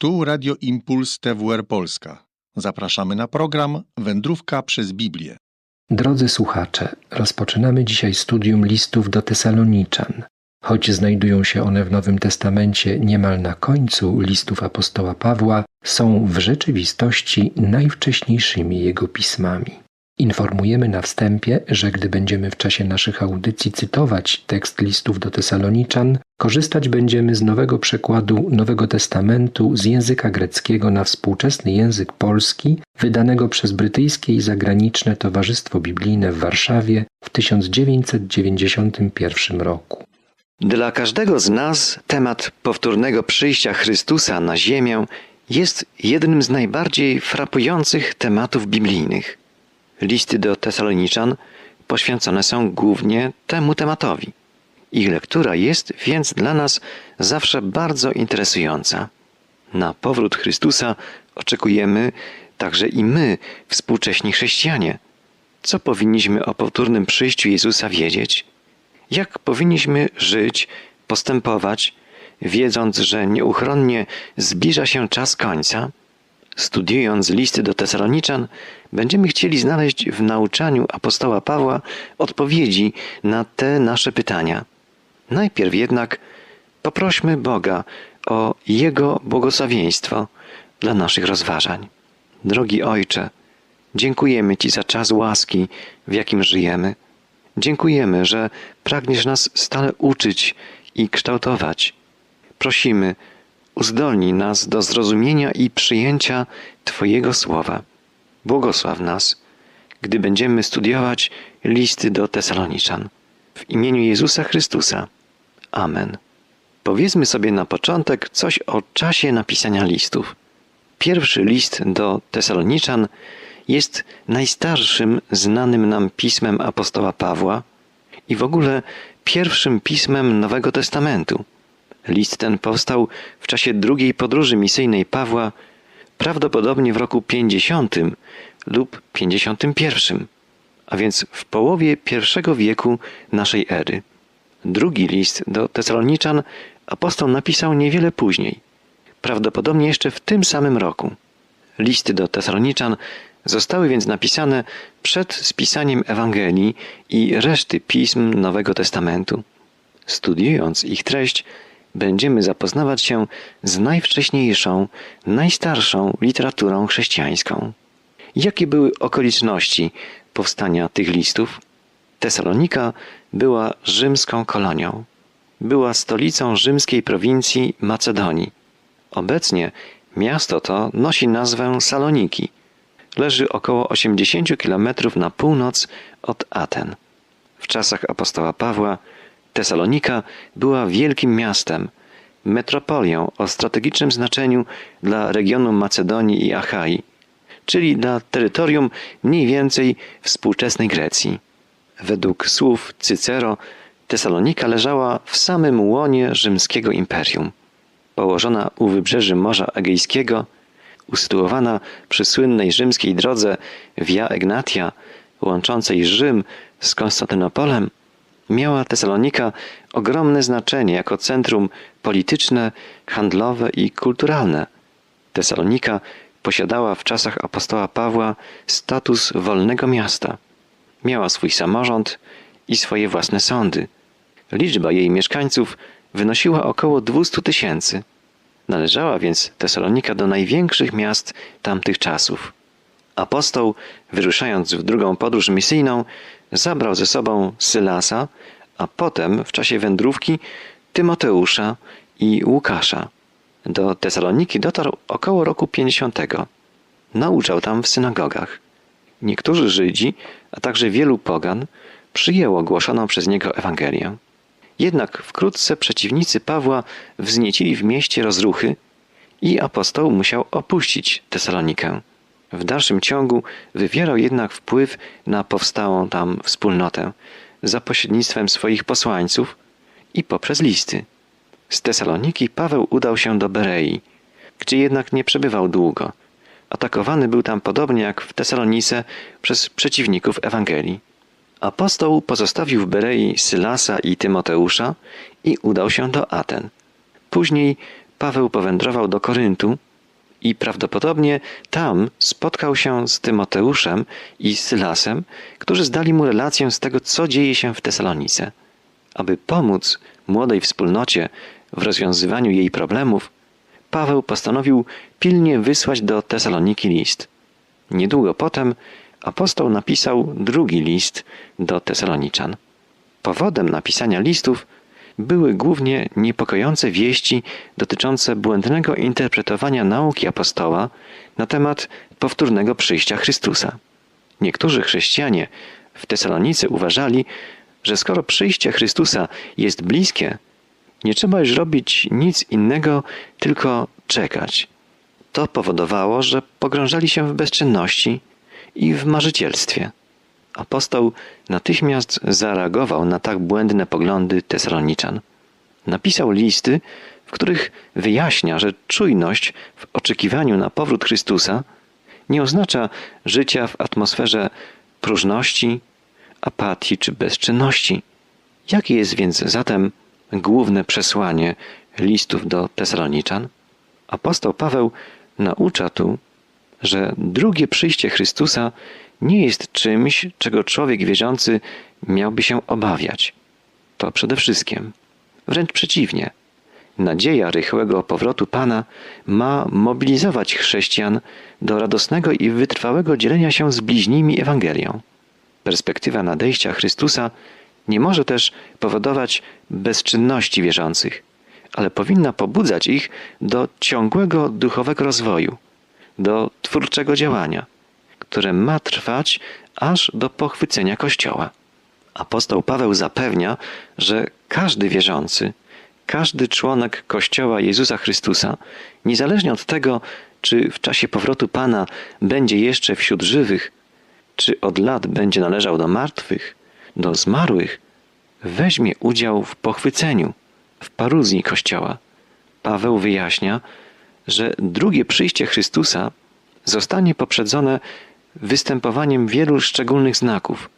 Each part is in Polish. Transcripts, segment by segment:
Tu Radio Impuls TWR Polska. Zapraszamy na program Wędrówka przez Biblię. Drodzy słuchacze, rozpoczynamy dzisiaj studium listów do Tesaloniczan. Choć znajdują się one w Nowym Testamencie niemal na końcu listów apostoła Pawła, są w rzeczywistości najwcześniejszymi jego pismami. Informujemy na wstępie, że gdy będziemy w czasie naszych audycji cytować tekst listów do Tesaloniczan, korzystać będziemy z nowego przekładu Nowego Testamentu z języka greckiego na współczesny język polski, wydanego przez Brytyjskie i Zagraniczne Towarzystwo Biblijne w Warszawie w 1991 roku. Dla każdego z nas temat powtórnego przyjścia Chrystusa na Ziemię jest jednym z najbardziej frapujących tematów biblijnych. Listy do Tesaloniczan poświęcone są głównie temu tematowi. Ich lektura jest więc dla nas zawsze bardzo interesująca. Na powrót Chrystusa oczekujemy także i my, współcześni chrześcijanie. Co powinniśmy o powtórnym przyjściu Jezusa wiedzieć? Jak powinniśmy żyć, postępować, wiedząc, że nieuchronnie zbliża się czas końca? Studiując listy do Tesaloniczan, będziemy chcieli znaleźć w nauczaniu apostoła Pawła odpowiedzi na te nasze pytania. Najpierw jednak poprośmy Boga o Jego błogosławieństwo dla naszych rozważań. Drogi Ojcze, dziękujemy Ci za czas łaski, w jakim żyjemy. Dziękujemy, że pragniesz nas stale uczyć i kształtować. Prosimy, uzdolnij nas do zrozumienia i przyjęcia Twojego słowa. Błogosław nas, gdy będziemy studiować listy do Tesaloniczan. W imieniu Jezusa Chrystusa. Amen. Powiedzmy sobie na początek coś o czasie napisania listów. Pierwszy list do Tesaloniczan jest najstarszym znanym nam pismem apostoła Pawła i w ogóle pierwszym pismem Nowego Testamentu. List ten powstał w czasie drugiej podróży misyjnej Pawła, prawdopodobnie w roku 50 lub 51, a więc w połowie pierwszego wieku naszej ery. Drugi list do Tesaloniczan apostoł napisał niewiele później, prawdopodobnie jeszcze w tym samym roku. Listy do Tesaloniczan zostały więc napisane przed spisaniem Ewangelii i reszty pism Nowego Testamentu. Studiując ich treść, będziemy zapoznawać się z najwcześniejszą, najstarszą literaturą chrześcijańską. Jakie były okoliczności powstania tych listów? Tesalonika była rzymską kolonią. Była stolicą rzymskiej prowincji Macedonii. Obecnie miasto to nosi nazwę Saloniki. Leży około 80 km na północ od Aten. W czasach apostoła Pawła Tesalonika była wielkim miastem, metropolią o strategicznym znaczeniu dla regionu Macedonii i Achai, czyli dla terytorium mniej więcej współczesnej Grecji. Według słów Cycero, Tesalonika leżała w samym łonie rzymskiego imperium. Położona u wybrzeży Morza Egejskiego, usytuowana przy słynnej rzymskiej drodze Via Egnatia, łączącej Rzym z Konstantynopolem, miała Tesalonika ogromne znaczenie jako centrum polityczne, handlowe i kulturalne. Tesalonika posiadała w czasach apostoła Pawła status wolnego miasta. Miała swój samorząd i swoje własne sądy. Liczba jej mieszkańców wynosiła około 200 tysięcy. Należała więc Tesalonika do największych miast tamtych czasów. Apostoł, wyruszając w drugą podróż misyjną, zabrał ze sobą Sylasa, a potem w czasie wędrówki Tymoteusza i Łukasza. Do Tesaloniki dotarł około roku 50. Nauczał tam w synagogach. Niektórzy Żydzi, a także wielu pogan przyjęło głoszoną przez niego Ewangelię. Jednak wkrótce przeciwnicy Pawła wzniecili w mieście rozruchy i apostoł musiał opuścić Tesalonikę. W dalszym ciągu wywierał jednak wpływ na powstałą tam wspólnotę za pośrednictwem swoich posłańców i poprzez listy. Z Tesaloniki Paweł udał się do Berei, gdzie jednak nie przebywał długo. Atakowany był tam podobnie jak w Tesalonice przez przeciwników Ewangelii. Apostoł pozostawił w Berei Sylasa i Tymoteusza i udał się do Aten. Później Paweł powędrował do Koryntu, i prawdopodobnie tam spotkał się z Tymoteuszem i Sylasem, którzy zdali mu relację z tego, co dzieje się w Tesalonice. Aby pomóc młodej wspólnocie w rozwiązywaniu jej problemów, Paweł postanowił pilnie wysłać do Tesaloniki list. Niedługo potem apostoł napisał drugi list do Tesaloniczan. Powodem napisania listów były głównie niepokojące wieści dotyczące błędnego interpretowania nauki apostoła na temat powtórnego przyjścia Chrystusa. Niektórzy chrześcijanie w Tesalonice uważali, że skoro przyjście Chrystusa jest bliskie, nie trzeba już robić nic innego, tylko czekać. To powodowało, że pogrążali się w bezczynności i w marzycielstwie. Apostoł natychmiast zareagował na tak błędne poglądy Tesaloniczan. Napisał listy, w których wyjaśnia, że czujność w oczekiwaniu na powrót Chrystusa nie oznacza życia w atmosferze próżności, apatii czy bezczynności. Jakie jest więc zatem główne przesłanie listów do Tesaloniczan? Apostoł Paweł naucza tu, że drugie przyjście Chrystusa nie jest czymś, czego człowiek wierzący miałby się obawiać. To przede wszystkim. Wręcz przeciwnie. Nadzieja rychłego powrotu Pana ma mobilizować chrześcijan do radosnego i wytrwałego dzielenia się z bliźnimi Ewangelią. Perspektywa nadejścia Chrystusa nie może też powodować bezczynności wierzących, ale powinna pobudzać ich do ciągłego duchowego rozwoju, do twórczego działania, które ma trwać aż do pochwycenia Kościoła. Apostoł Paweł zapewnia, że każdy wierzący, każdy członek Kościoła Jezusa Chrystusa, niezależnie od tego, czy w czasie powrotu Pana będzie jeszcze wśród żywych, czy od lat będzie należał do martwych, do zmarłych, weźmie udział w pochwyceniu, w paruzji Kościoła. Paweł wyjaśnia, że drugie przyjście Chrystusa zostanie poprzedzone występowaniem wielu szczególnych znaków.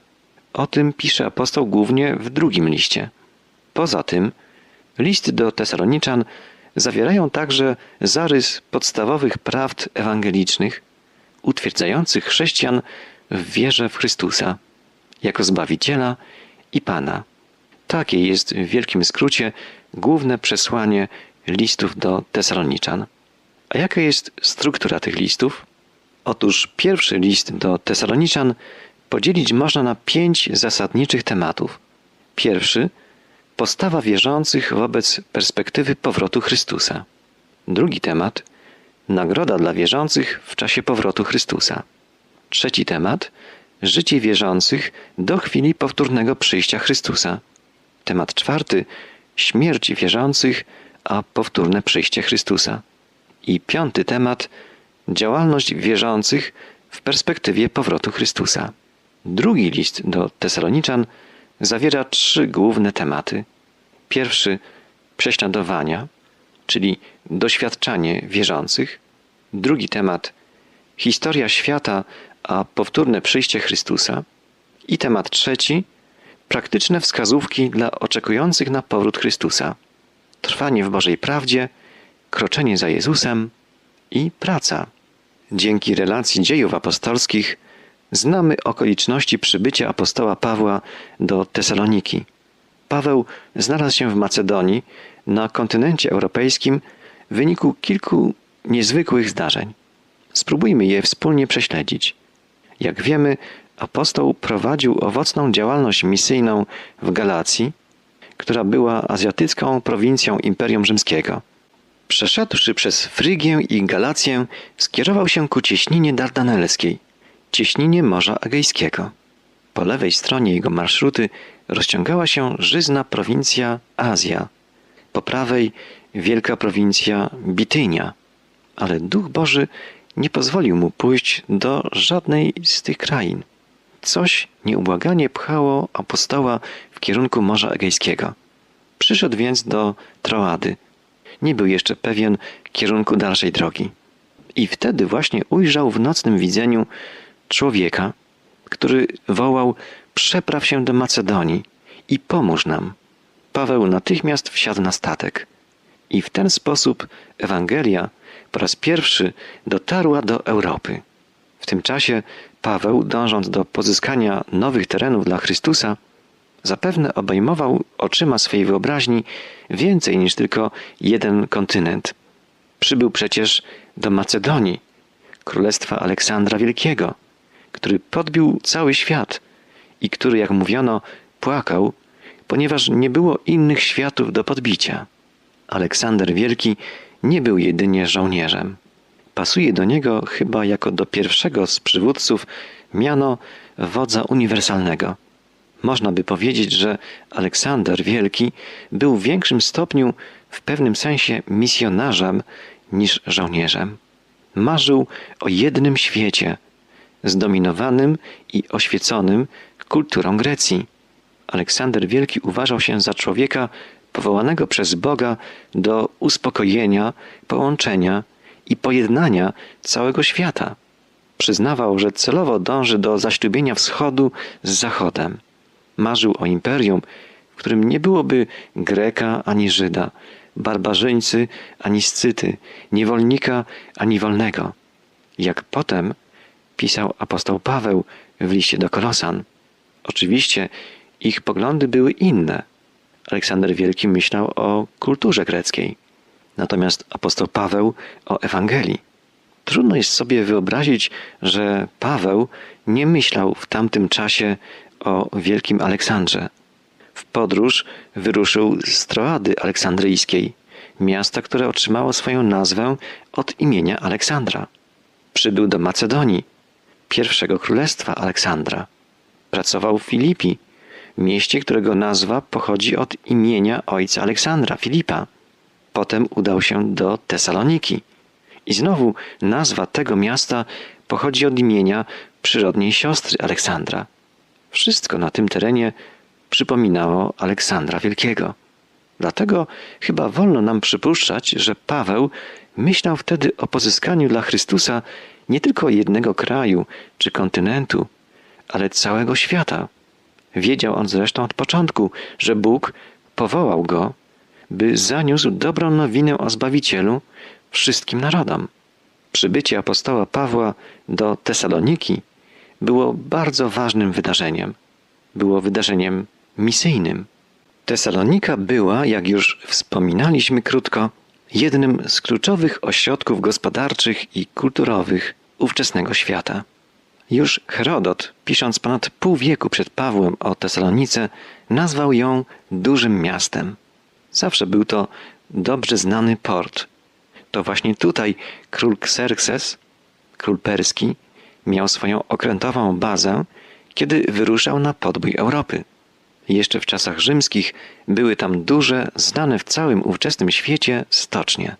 O tym pisze apostoł głównie w drugim liście. Poza tym, listy do Tesaloniczan zawierają także zarys podstawowych prawd ewangelicznych, utwierdzających chrześcijan w wierze w Chrystusa jako Zbawiciela i Pana. Takie jest w wielkim skrócie główne przesłanie listów do Tesaloniczan. A jaka jest struktura tych listów? Otóż pierwszy list do Tesaloniczan podzielić można na pięć zasadniczych tematów. Pierwszy postawa wierzących wobec perspektywy powrotu Chrystusa. Drugi temat nagroda dla wierzących w czasie powrotu Chrystusa. Trzeci temat życie wierzących do chwili powtórnego przyjścia Chrystusa. Temat czwarty śmierć wierzących, a powtórne przyjście Chrystusa. I piąty temat działalność wierzących w perspektywie powrotu Chrystusa. Drugi list do Tesaloniczan zawiera trzy główne tematy. Pierwszy prześladowania, czyli doświadczanie wierzących. Drugi temat historia świata, a powtórne przyjście Chrystusa. I temat trzeci praktyczne wskazówki dla oczekujących na powrót Chrystusa. Trwanie w Bożej prawdzie, kroczenie za Jezusem i praca. Dzięki relacji dziejów apostolskich znamy okoliczności przybycia apostoła Pawła do Tesaloniki. Paweł znalazł się w Macedonii, na kontynencie europejskim, w wyniku kilku niezwykłych zdarzeń. Spróbujmy je wspólnie prześledzić. Jak wiemy, apostoł prowadził owocną działalność misyjną w Galacji, która była azjatycką prowincją Imperium Rzymskiego. Przeszedłszy przez Frygię i Galację, skierował się ku cieśninie dardanelskiej, cieśninie Morza Egejskiego. Po lewej stronie jego marszruty rozciągała się żyzna prowincja Azja, po prawej wielka prowincja Bitynia, ale Duch Boży nie pozwolił mu pójść do żadnej z tych krain. Coś nieubłaganie pchało apostoła w kierunku Morza Egejskiego. Przyszedł więc do Troady. Nie był jeszcze pewien kierunku dalszej drogi. I wtedy właśnie ujrzał w nocnym widzeniu człowieka, który wołał: Przepraw się do Macedonii i pomóż nam. Paweł natychmiast wsiadł na statek. I w ten sposób Ewangelia po raz pierwszy dotarła do Europy. W tym czasie Paweł, dążąc do pozyskania nowych terenów dla Chrystusa, zapewne obejmował oczyma swej wyobraźni więcej niż tylko jeden kontynent. Przybył przecież do Macedonii, królestwa Aleksandra Wielkiego, który podbił cały świat i który, jak mówiono, płakał, ponieważ nie było innych światów do podbicia. Aleksander Wielki nie był jedynie żołnierzem. Pasuje do niego chyba jako do pierwszego z przywódców miano wodza uniwersalnego. Można by powiedzieć, że Aleksander Wielki był w większym stopniu w pewnym sensie misjonarzem niż żołnierzem. Marzył o jednym świecie, zdominowanym i oświeconym kulturą Grecji. Aleksander Wielki uważał się za człowieka powołanego przez Boga do uspokojenia, połączenia i pojednania całego świata. Przyznawał, że celowo dąży do zaślubienia wschodu z zachodem. Marzył o imperium, w którym nie byłoby Greka ani Żyda, barbarzyńcy ani scyty, niewolnika ani wolnego. Jak potem pisał apostoł Paweł w liście do Kolosan. Oczywiście ich poglądy były inne. Aleksander Wielki myślał o kulturze greckiej, natomiast apostoł Paweł o Ewangelii. Trudno jest sobie wyobrazić, że Paweł nie myślał w tamtym czasie o wielkim Aleksandrze. W podróż wyruszył z Troady Aleksandryjskiej, miasta, które otrzymało swoją nazwę od imienia Aleksandra. Przybył do Macedonii, pierwszego królestwa Aleksandra. Pracował w Filipi, mieście, którego nazwa pochodzi od imienia ojca Aleksandra, Filipa. Potem udał się do Tesaloniki. I znowu nazwa tego miasta pochodzi od imienia przyrodniej siostry Aleksandra. Wszystko na tym terenie przypominało Aleksandra Wielkiego. Dlatego chyba wolno nam przypuszczać, że Paweł myślał wtedy o pozyskaniu dla Chrystusa nie tylko jednego kraju czy kontynentu, ale całego świata. Wiedział on zresztą od początku, że Bóg powołał go, by zaniósł dobrą nowinę o Zbawicielu wszystkim narodom. Przybycie apostoła Pawła do Tesaloniki było bardzo ważnym wydarzeniem. Było wydarzeniem misyjnym. Tesalonika była, jak już wspominaliśmy krótko, jednym z kluczowych ośrodków gospodarczych i kulturowych ówczesnego świata. Już Herodot, pisząc ponad pół wieku przed Pawłem o Tesalonice, nazwał ją dużym miastem. Zawsze był to dobrze znany port. To właśnie tutaj król Xerxes, król perski, miał swoją okrętową bazę, kiedy wyruszał na podbój Europy. Jeszcze w czasach rzymskich były tam duże, znane w całym ówczesnym świecie stocznie.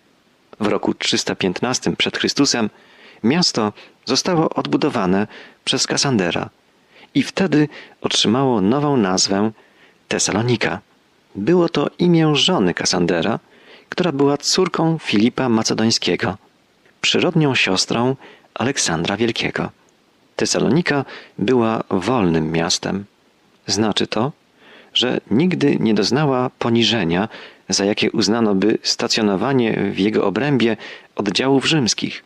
W roku 315 przed Chrystusem miasto zostało odbudowane przez Kasandera i wtedy otrzymało nową nazwę Tesalonika. Było to imię żony Kasandera, która była córką Filipa Macedońskiego, przyrodnią siostrą Aleksandra Wielkiego. Tesalonika była wolnym miastem. Znaczy to, że nigdy nie doznała poniżenia, za jakie uznano by stacjonowanie w jego obrębie oddziałów rzymskich.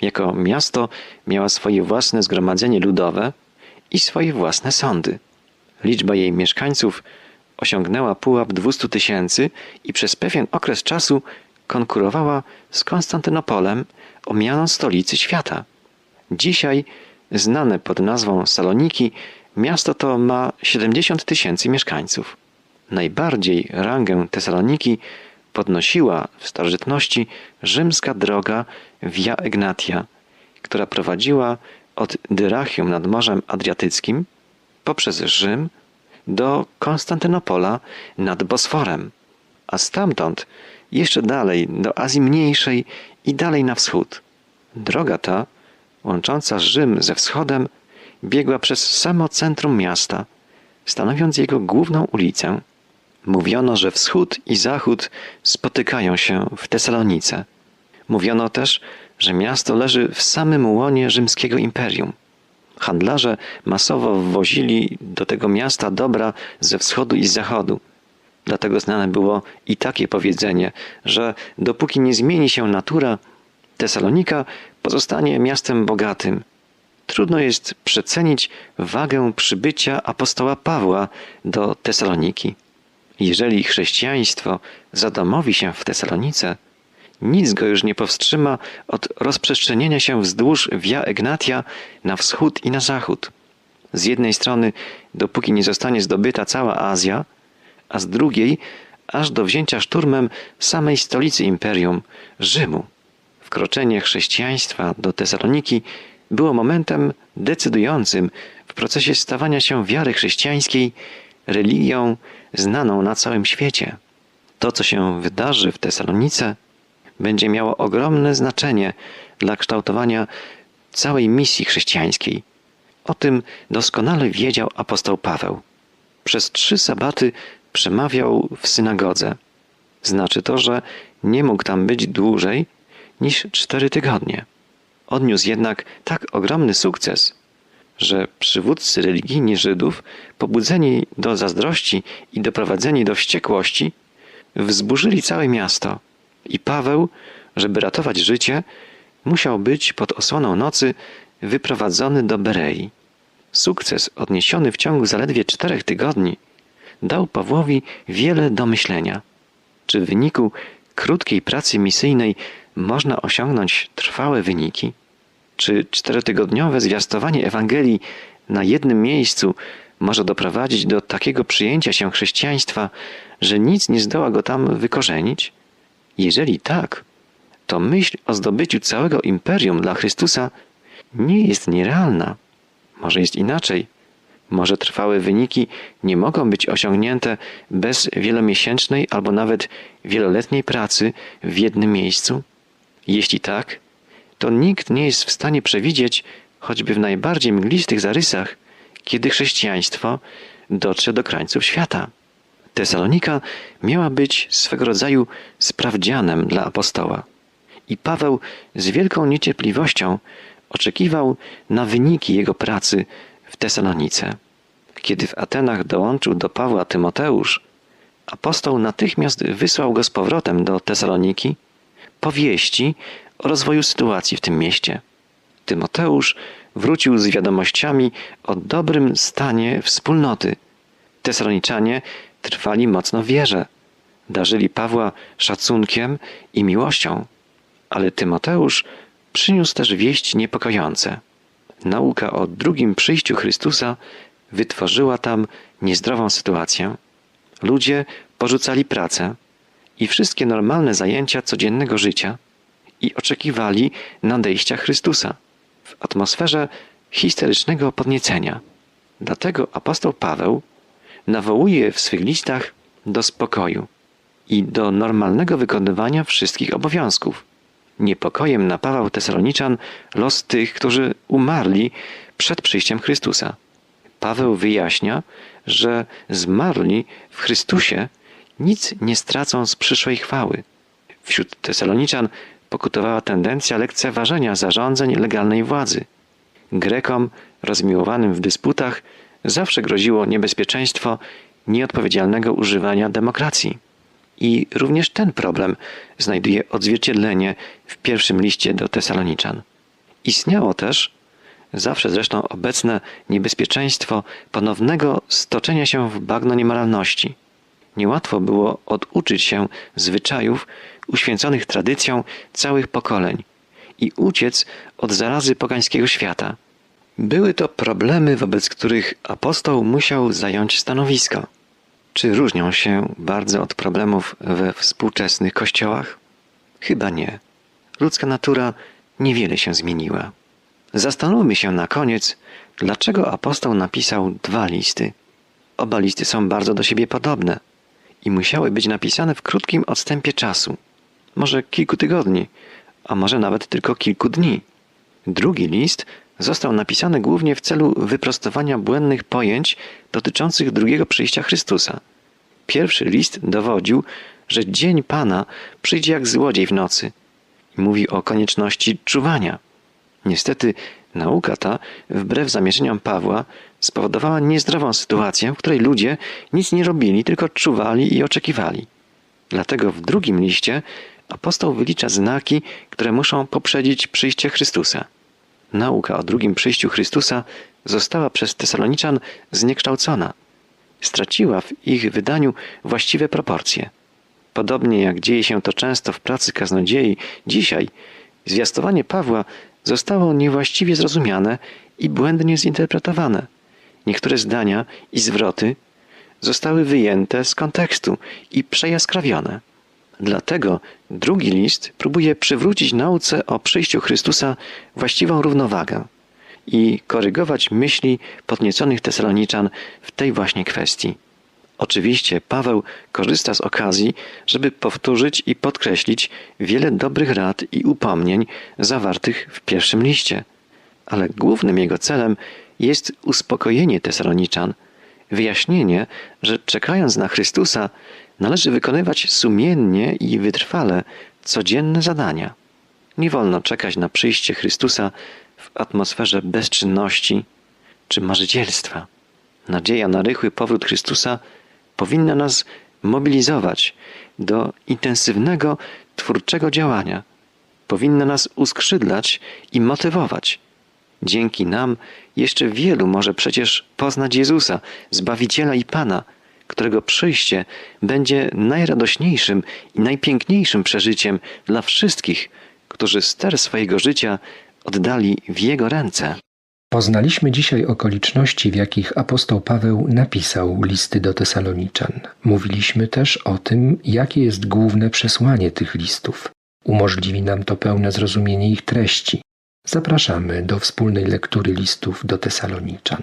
Jako miasto miała swoje własne zgromadzenie ludowe i swoje własne sądy. Liczba jej mieszkańców osiągnęła pułap 200 tysięcy i przez pewien okres czasu konkurowała z Konstantynopolem o miano stolicy świata. Dzisiaj, znane pod nazwą Saloniki, miasto to ma 70 tysięcy mieszkańców. Najbardziej rangę Tesaloniki podnosiła w starożytności rzymska droga Via Egnatia, która prowadziła od Dyrachium nad Morzem Adriatyckim poprzez Rzym do Konstantynopola nad Bosforem, a stamtąd jeszcze dalej do Azji Mniejszej i dalej na wschód. Droga ta, łącząca Rzym ze wschodem, biegła przez samo centrum miasta, stanowiąc jego główną ulicę. Mówiono, że wschód i zachód spotykają się w Tesalonice. Mówiono też, że miasto leży w samym łonie rzymskiego imperium. Handlarze masowo wwozili do tego miasta dobra ze wschodu i z zachodu. Dlatego znane było i takie powiedzenie, że dopóki nie zmieni się natura, Tesalonika pozostanie miastem bogatym. Trudno jest przecenić wagę przybycia apostoła Pawła do Tesaloniki. Jeżeli chrześcijaństwo zadomowi się w Tesalonice, nic go już nie powstrzyma od rozprzestrzenienia się wzdłuż Via Egnatia na wschód i na zachód. Z jednej strony, dopóki nie zostanie zdobyta cała Azja, a z drugiej, aż do wzięcia szturmem samej stolicy imperium, Rzymu. Wkroczenie chrześcijaństwa do Tesaloniki było momentem decydującym w procesie stawania się wiary chrześcijańskiej religią znaną na całym świecie. To, co się wydarzy w Tesalonice, będzie miało ogromne znaczenie dla kształtowania całej misji chrześcijańskiej. O tym doskonale wiedział apostoł Paweł. Przez trzy sabaty przemawiał w synagodze. Znaczy to, że nie mógł tam być dłużej niż cztery tygodnie. Odniósł jednak tak ogromny sukces, że przywódcy religijni Żydów, pobudzeni do zazdrości i doprowadzeni do wściekłości, wzburzyli całe miasto. I Paweł, żeby ratować życie, musiał być pod osłoną nocy wyprowadzony do Berei. Sukces odniesiony w ciągu zaledwie czterech tygodni dał Pawłowi wiele do myślenia. Czy w wyniku krótkiej pracy misyjnej można osiągnąć trwałe wyniki? Czy czterotygodniowe zwiastowanie Ewangelii na jednym miejscu może doprowadzić do takiego przyjęcia się chrześcijaństwa, że nic nie zdoła go tam wykorzenić? Jeżeli tak, to myśl o zdobyciu całego imperium dla Chrystusa nie jest nierealna. Może jest inaczej. Może trwałe wyniki nie mogą być osiągnięte bez wielomiesięcznej albo nawet wieloletniej pracy w jednym miejscu? Jeśli tak, to nikt nie jest w stanie przewidzieć, choćby w najbardziej mglistych zarysach, kiedy chrześcijaństwo dotrze do krańców świata. Tesalonika miała być swego rodzaju sprawdzianem dla apostoła. I Paweł z wielką niecierpliwością oczekiwał na wyniki jego pracy w Tesalonice. Kiedy w Atenach dołączył do Pawła Tymoteusz, apostoł natychmiast wysłał go z powrotem do Tesaloniki po wieści o rozwoju sytuacji w tym mieście. Tymoteusz wrócił z wiadomościami o dobrym stanie wspólnoty. Tesaloniczanie trwali mocno w wierze. Darzyli Pawła szacunkiem i miłością. Ale Tymoteusz przyniósł też wieści niepokojące. Nauka o drugim przyjściu Chrystusa wytworzyła tam niezdrową sytuację. Ludzie porzucali pracę i wszystkie normalne zajęcia codziennego życia i oczekiwali nadejścia Chrystusa w atmosferze histerycznego podniecenia. Dlatego apostoł Paweł nawołuje w swych listach do spokoju i do normalnego wykonywania wszystkich obowiązków. Niepokojem napawał Tesaloniczan los tych, którzy umarli przed przyjściem Chrystusa. Paweł wyjaśnia, że zmarli w Chrystusie nic nie stracą z przyszłej chwały. Wśród Tesaloniczan pokutowała tendencja lekceważenia zarządzeń legalnej władzy. Grekom, rozmiłowanym w dysputach, zawsze groziło niebezpieczeństwo nieodpowiedzialnego używania demokracji. I również ten problem znajduje odzwierciedlenie w pierwszym liście do Tesaloniczan. Istniało też, zawsze zresztą obecne, niebezpieczeństwo ponownego stoczenia się w bagno niemoralności. Niełatwo było oduczyć się zwyczajów uświęconych tradycją całych pokoleń i uciec od zarazy pogańskiego świata. Były to problemy, wobec których apostoł musiał zająć stanowisko. Czy różnią się bardzo od problemów we współczesnych kościołach? Chyba nie. Ludzka natura niewiele się zmieniła. Zastanówmy się na koniec, dlaczego apostoł napisał dwa listy. Oba listy są bardzo do siebie podobne i musiały być napisane w krótkim odstępie czasu, może kilku tygodni, a może nawet tylko kilku dni. Drugi list został napisany głównie w celu wyprostowania błędnych pojęć dotyczących drugiego przyjścia Chrystusa. Pierwszy list dowodził, że dzień Pana przyjdzie jak złodziej w nocy mówi o konieczności czuwania. Niestety nauka ta, wbrew zamierzeniom Pawła, spowodowała niezdrową sytuację, w której ludzie nic nie robili, tylko czuwali i oczekiwali. Dlatego w drugim liście apostoł wylicza znaki, które muszą poprzedzić przyjście Chrystusa. Nauka o drugim przyjściu Chrystusa została przez Tesaloniczan zniekształcona. Straciła w ich wydaniu właściwe proporcje. Podobnie jak dzieje się to często w pracy kaznodziei, dzisiaj zwiastowanie Pawła zostało niewłaściwie zrozumiane i błędnie zinterpretowane. Niektóre zdania i zwroty zostały wyjęte z kontekstu i przejaskrawione. Dlatego drugi list próbuje przywrócić nauce o przyjściu Chrystusa właściwą równowagę i korygować myśli podnieconych Tesaloniczan w tej właśnie kwestii. Oczywiście Paweł korzysta z okazji, żeby powtórzyć i podkreślić wiele dobrych rad i upomnień zawartych w pierwszym liście. Ale głównym jego celem jest uspokojenie Tesaloniczan, wyjaśnienie, że czekając na Chrystusa należy wykonywać sumiennie i wytrwale codzienne zadania. Nie wolno czekać na przyjście Chrystusa w atmosferze bezczynności czy marzycielstwa. Nadzieja na rychły powrót Chrystusa powinna nas mobilizować do intensywnego, twórczego działania. Powinna nas uskrzydlać i motywować. Dzięki nam jeszcze wielu może przecież poznać Jezusa, Zbawiciela i Pana, którego przyjście będzie najradośniejszym i najpiękniejszym przeżyciem dla wszystkich, którzy ster swojego życia oddali w Jego ręce. Poznaliśmy dzisiaj okoliczności, w jakich apostoł Paweł napisał listy do Tesaloniczan. Mówiliśmy też o tym, jakie jest główne przesłanie tych listów. Umożliwi nam to pełne zrozumienie ich treści. Zapraszamy do wspólnej lektury listów do Tesaloniczan.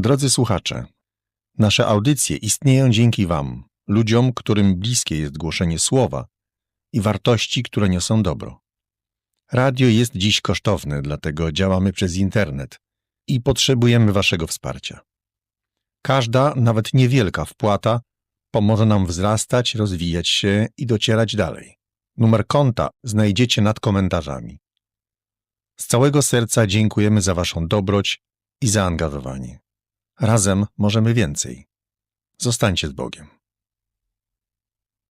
Drodzy słuchacze, nasze audycje istnieją dzięki Wam, ludziom, którym bliskie jest głoszenie słowa i wartości, które niosą dobro. Radio jest dziś kosztowne, dlatego działamy przez internet i potrzebujemy Waszego wsparcia. Każda, nawet niewielka wpłata pomoże nam wzrastać, rozwijać się i docierać dalej. Numer konta znajdziecie nad komentarzami. Z całego serca dziękujemy za Waszą dobroć i zaangażowanie. Razem możemy więcej. Zostańcie z Bogiem.